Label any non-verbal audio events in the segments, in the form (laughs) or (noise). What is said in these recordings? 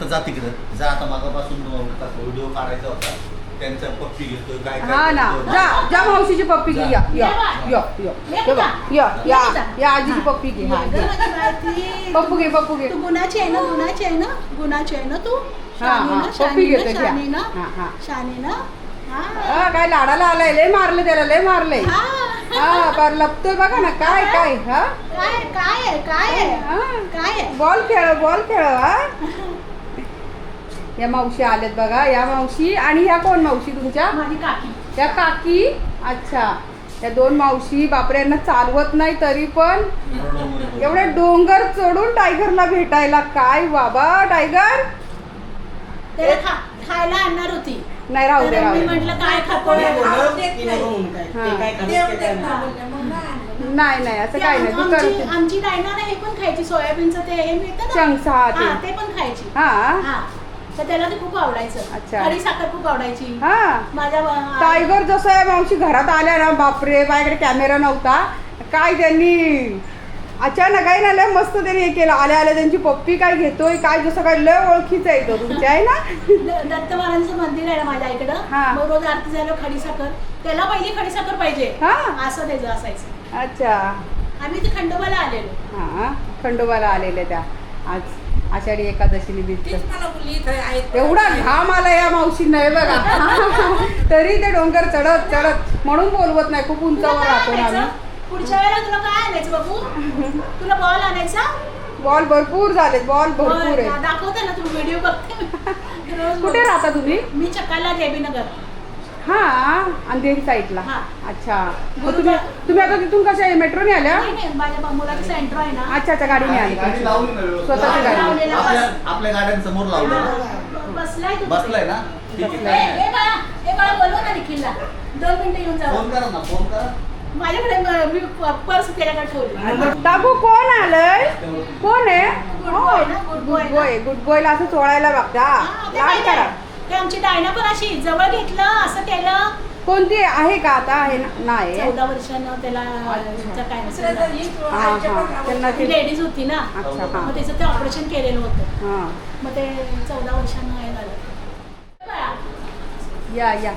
आता जा तिकडं. जा आता मागापासून व्हिडिओ काढायचा होता. त्यांचा पप्पी घेतोय काय हा ना. जा जा मावशीची पप्पी घे या या या या. हे बघ, या या या आजीची पप्पी घे. हा घे. पप्पू घे पप्पू घे. तू गुणाची आहे ना गुणाची आहे ना गुणाची आहे ना तू? हा, शानी हा, ना पप्पी शानी घेते, घ्या. ना हा, हा. शानी ना हा. हा, काय लाडाला आलाय लय मारले त्याला लय मारले हा. हा पर लपतोय बघा ना काय काय हा? काय काय आहे काय आहे? हा. काय आहे? बॉल खेळ बॉल खेळ हा? (laughs) या मावशी आल्यात बघा. या मावशी आणि ह्या कोण मावशी तुमच्या? माझी काकी. या काकी? अच्छा. या दोन मावशी बापरे यांना चालवत नाही तरी पण. एवढे डोंगर चढून टायगरला भेटायला काय बाबा? टायगर? खायला आणणार होती. नाही राहू दे राहू म्हटलं काय खातो नाही नाही. असं काय नाही तू आमची करते आमची डायना ना हे पण खायची सोयाबीनचं ते हे मिळतं हा हा ते. ते पण खायची. हा. हा. तर त्याला ते खूप आवडायचं. अच्छा. साखर खूप आवडायची. हा. माझ्या टायगर जसं आहे मावशी घरात आल्या ना बापरे माझ्याकडे कॅमेरा नव्हता. काय त्यांनी अचानक आहे ना लय मस्त त्यांनी हे केलं. आल्या आल्या त्यांची पप्पी काय घेतोय काय जसं काय लय ओळखीचं आहे तो तुमच्या आहे ना? द- दत्त महाराजांचं मंदिर आहे ना माझ्या हा. इकडं मग रोज आरती झाल्यावर खडी साखर. त्याला पहिली खडी साखर पाहिजे. हा. असं त्याचं असायचं. अच्छा. आम्ही ते खंडोबाला आलेलो. हा खंडोबाला आलेल्या त्या. आज आषाढी एकादशी निमित्त एवढा घाम आला या मावशींना हे बघा. तरी ते डोंगर चढत चढत म्हणून बोलवत नाही खूप उंचावर राहतो? आम्ही. पुढच्या वेळेला तुला काय आणायचं बाबू तुला बॉल आणायचा? बॉल भरपूर झालेत बॉल भरपूर आहे दाखवते ना तू व्हिडिओ बघते. (laughs) कुठे. राहता तुम्ही? मी चक्काला देवीनगर. हा अंधेरी साईडला. हा. अच्छा. मग तुम्ही तुम्ही आता तिथून कशा मेट्रोने आल्या? नाही नाही माझ्या मुलाचं सेंटर आहे ना. अच्छा अच्छा गाडीने गाडी गाडी आली लावली ना व्यवस्थित. स्वतःची गाडी. लावलेला आपल्या बस. आपल्या गाड्यांसमोर लावलं ना. हा, बसलाय तू बसलाय ना? ठीक ए, आहे ए बाळा ए बाळा बोलव ना निखिलला. दोन मिनिटं येऊन जाऊ. फोन करा ना फोन करा. माझ्याकडे म- मी पर्स त्याच्याकडे ठेवली. टाकू कोण आलंय? कोण आहे? Good boy ना, गुड ना. बॉय गुड बॉयला असं चोळायला बघता हा, ते लाड माहिती करा. ते आमची डायना पण अशी जवळ घेतलं असं केलं. कोणती आहे का आता? आहे ना नाही. चौदा वर्षानं त्याला. काय हा, हा. त्यांना ते लेडीज होती ना. अच्छा हा. मग त्याचं ते ऑपरेशन केलेलं होतं. हा. मग ते चौदा वर्षानं हे झालं. या या.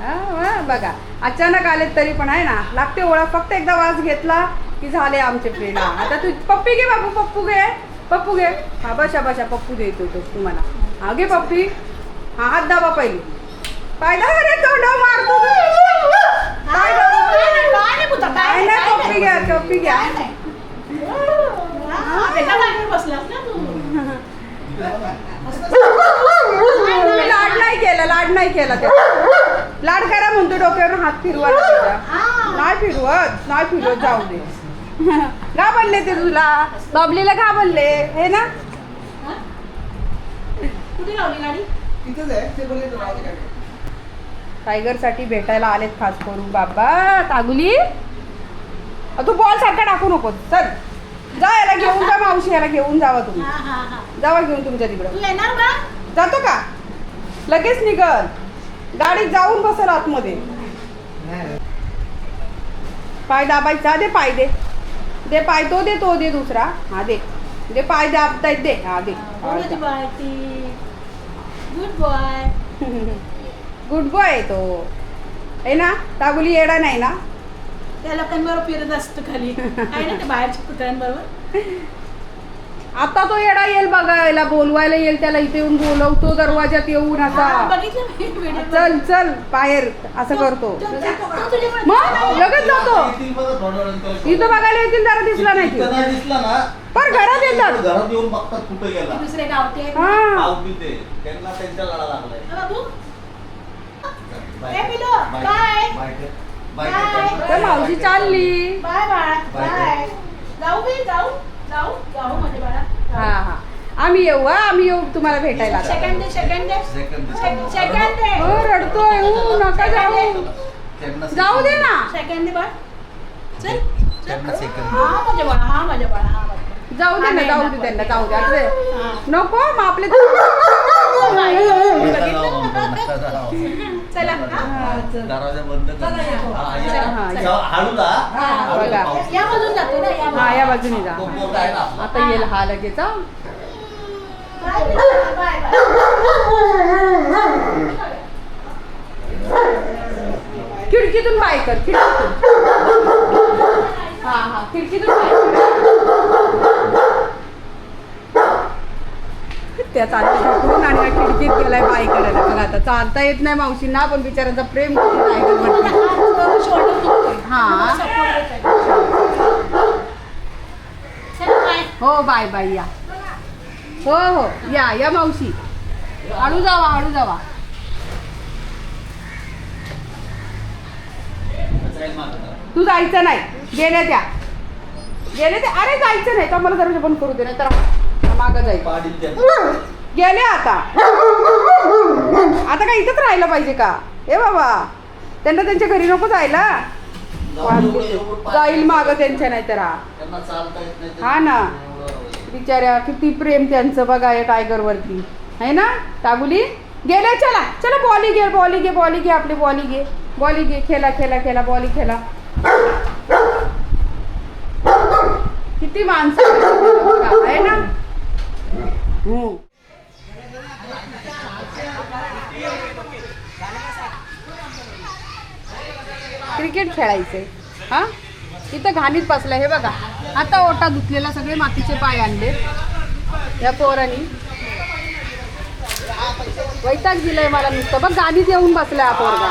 हा, वा, बघा. अचानक आले तरी पण आहे ना. लागते ओळख. फक्त एकदा वास घेतला की झाले आमचे फ्रेंड आता तू पप्पी घे बाबू पप्पू घे. पप्पू घे. हा बशा बशा पप्पू देतो तो तुम्हाला. हा घे पप्पी. हा हात दाबा पहिली. पाहिला अरे तोंडावर मारतो. काय नाही, पप्पी घ्या पप्पी घ्या. लाड नाही केला लाड नाही केला ते लाड करा म्हणतो डोक्यावर हात फिरवा. नाही फिरवत नाही फिरवत जाऊ दे. (laughs) का बनले ते तुला? बबलीला का बनले हे ना? हा? कुठे लावली गाडी? टायगरसाठी भेटायला आलेत खास करून. बाबा तागुली? अ, तू बॉल सारखा टाकू नको चल. जा याला घेऊन जा मावशी याला घेऊन जावा तुम्ही. हा हा हा. जावा घेऊन तुमच्या तिकडं. जातो का? लगेच निघल. गाडीत जाऊन बसेल आतमध्ये. पाय दाबायचा दे पाय दे. दे पाय तो दे तो दे दुसरा. हा दे. दे पाय दाबतायत दे हा दे. Good boy good boy. (laughs) तो. आहे ना? तागुली येडा नाही ना? त्या लोकांबरोबर फिरत असतो खाली. आहे ना ते बाहेरच्या कुत्र्यांबरोबर? (laughs) आता तो येडा येईल बघायला बोलवायला येईल त्याला इथे येऊन बोलवतो दरवाजात येऊन असा व्हिडिओ चल चल बाहेर असं करतो मग लगेच जातो इथं बघायला येतील जरा दिसला नाही की. नाही दिसला ना पण घरात येतात. घरात येऊन बघतात कुठं गेला दुसरे गावठी आहेत ना. हा पावती ते त्यांना त्यांच्या लढा लागलाय हा, बाबू बाय. ए, पिलो, बाय. बाय. बाय कर. Bye bye. कर. तर मावशी चालली बाय बाळा बाय. बाय जाऊ बी जाऊ जाऊ जाऊ माझे बाळा हा हा. आम्ही येऊ हा आम्ही येऊ तुम्हाला भेटायला. Second second. सेकंड हो रडतोय हो नका जाऊ. जाऊ दे ना. सेकंड चल हा माझ्या बाळा हा माझ्या बाळा हा. जाऊ दे ना जाऊ दे. त्यांना जाऊ दे अरे. नको मग आपले (laughs) चला हा. दरवाजा बंद. हा, या. हा, हा, बाजून हा जा. आता येईल हा लगेच हा. खिडकीतून बाय कर खिडकीतून. हा हा खिडकीतून बाय त्या चालल्या आणि या खिडकीत गेलाय बाय करायला बघा आता चालता येत नाही मावशींना पण बिचारांचा प्रेम नाही हा. हो बाय बाय या. हो हो या या मावशी. हळू जावा हळू जावा. तू जायचं नाही. गेल्या त्या. गेले त्या. अरे जायचं नाही. का मला जरा पण करू दे नाही तर मागं जाईल. पाडील त्या. गेले आता. आता काय इथंच राहायला पाहिजे का? ए बाबा त्यांना त्यांच्या घरी नको जायला. जाऊन एवढं- एवढं पाय- जाईल माग त्यांच्या नाही तर. त्यांना चालता येत नाही हा ना. एवढं- बिचाऱ्या किती प्रेम त्यांचं बघा या टायगर वरती आहे ना टाबुली गेले चला चला बॉली घे बॉली घे बॉली घे आपली बॉली घे. बॉली घे खेळा खेळा खेळा बॉली खेळा किती माणसं आहेत. (laughs) बघा, आहे ना? क्रिकेट खेळायचंय हा? इथं घाणीत बसलाय. हे बघा. आता ओटा धुतलेला सगळे मातीचे पाय आणले या पोरानी. वैताग दिलाय मला नुसतं. बघ गाडीत येऊन बसलाय हा पोरगा.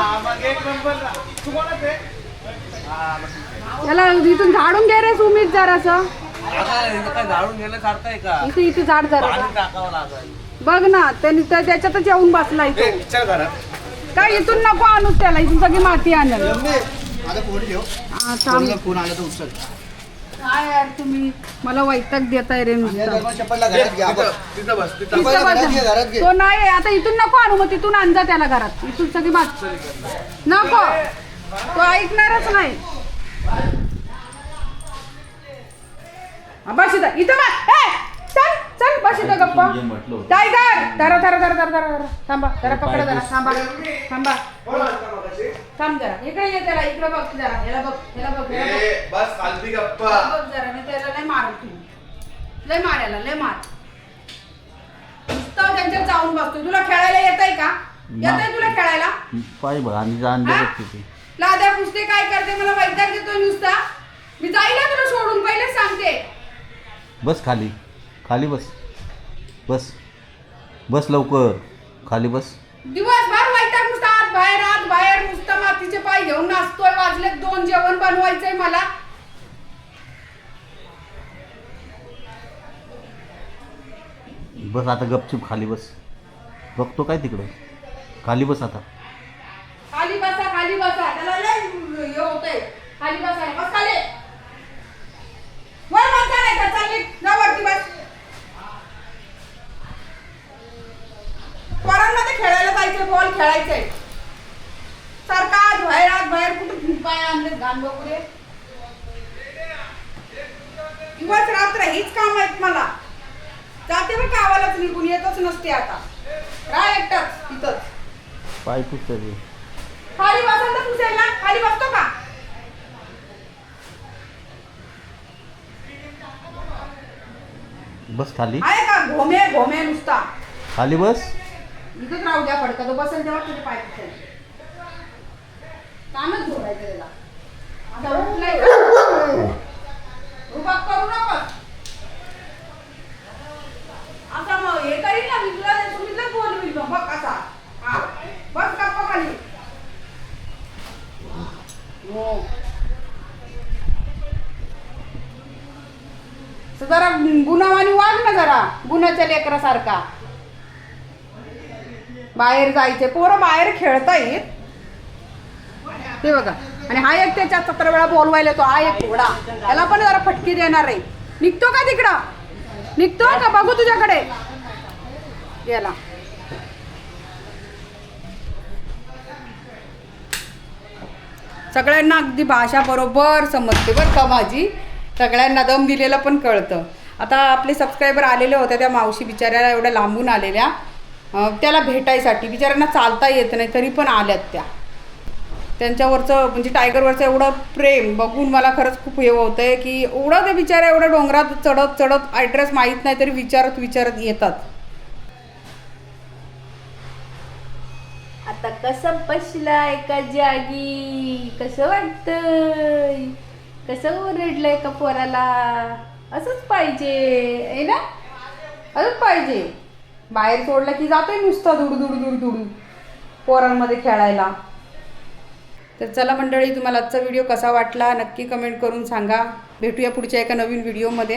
याला इथून झाडून घे रे सुमित जरासं. इथं इथे इथे झाड जरा बघ ना त्यांनी त्या- त्याच्यातच येऊन बसलाय काय इथून नको आणूच त्याला. इथून सगळी माती आणल. आता फोन ठेव. हा, थांब. फोनला फोन आला तर उचल. काय यार तुम्ही? मला वैताग देताय रे या नुसतं दरम्यान चप्पलला घरात घ्या आपण. तिथं बस तिथं इथं चप्पलला घरात बस. घे घरात घे. तो नाही आता इथून नको आणू मग तिथून आणजा त्याला घरात. इथून सगळी मात नको. तो ऐकणारच नाही. हा, बस इथं. इथं बस. ए, चल चल बस इथं गप्पा. जे म्हटलं होतं. टायगर! धरा धरा धरा धरा धरा धरा. थांबा जरा पकडा जरा थांबा. थांबा. थांब जरा. इकडे ये त्याला इकडे बघ जरा. याला बघ याला बघ याला बघ. बस खालती गप्पा. बघ जरा मी त्याला लय मारू तू लय मारायला लय मार. नुसतं त्यांच्यात जाऊन बसतो तुला खेळायला येत आहे का? येत आहे तुला खेळायला? पाय बघ आणि आणले हा? तिथे लाद्या पुसते काय करते? मला वैताग देतोय नुसता. मी जाईल ना तुला सोडून पहिलेच सांगते. बस खाली. खाली बस. बस. बस लवकर. खाली बस. दिवसभर वैताग नुसता आत बाहेर आत बाहेर नुसतं मातीचे पाय घेऊन नाचतोय वाजले दोन जेवण बनवायचंय मला बस आता गपचूप खाली बस. बघतो काय तिकडे. खाली बस आता. खाली बसा खाली बसा. त्याला लय हे होतंय. खाली बसा बस खाली. वर बसा नाही तर चालली. जा वरती बस. पोरांमध्ये खेळायला जायचं बॉल खेळायचंय. सारखा आज बाहेर आज बाहेर कुठे पाय आणले घाण बघू दिवस रात्र हीच काम आहेत मला जाते गावालाच निघून येतच नसते आता. राह एकटाच तिथंच पाय पुसतं खाली बसाल तर पुसेल ना खाली बसतो का? बस खाली. आहे का? घोमे घोमे नुसता. खाली बस. इथंच राहू द्या पडका तो बसेल तेव्हा तुझे पाय पुसेल कामच झोडायचं त्याला आता उठलाय का? उभा करू नको आता मग हे करीन ना मी तुला तुम्ही तर बोलवील मग बघ कसा हा बस गप्पा खाली हो तर जरा गुणावानी वाग ना जरा गुणाच्या लेकरासारखा. बाहेर जायचे पोरं बाहेर खेळता येत ते बघा आणि हा एक त्याच्या सतरा वेळा बोलवायला तो हा एक घोडा. त्याला पण जरा फटकी देणार आहे. निघतो का तिकडं? निघतो का? बघू तुझ्याकडे. गेला. सगळ्यांना अगदी भाषा बरोबर समजते बरं का माझी सगळ्यांना दम दिलेलं पण कळतं. आता आपले सबस्क्रायबर आलेले होते त्या मावशी बिचाऱ्याला एवढ्या लांबून आलेल्या. त्याला भेटायसाठी. बिचाऱ्यांना चालता येत नाही तरी पण आल्यात त्या. त्यांच्यावरचं म्हणजे टायगरवरचं एवढं प्रेम बघून मला खरंच खूप हे होतं आहे की एवढं ते बिचारा एवढ्या डोंगरात चढत चढत ॲड्रेस माहीत नाही तरी विचारत विचारत येतात. आता कसं बसला एका जागी? कसं वाटतंय? कसं ओरडलंय का पोराला? असंच पाहिजे आहे ना? असंच पाहिजे. बाहेर सोडलं की जातोय नुसता दुडू दुडू दुडू धुडू पोरांमध्ये खेळायला. तर चला मंडळी तुम्हाला आजचा व्हिडिओ कसा वाटला नक्की कमेंट करून सांगा. भेटूया पुढच्या एका नवीन व्हिडिओमध्ये.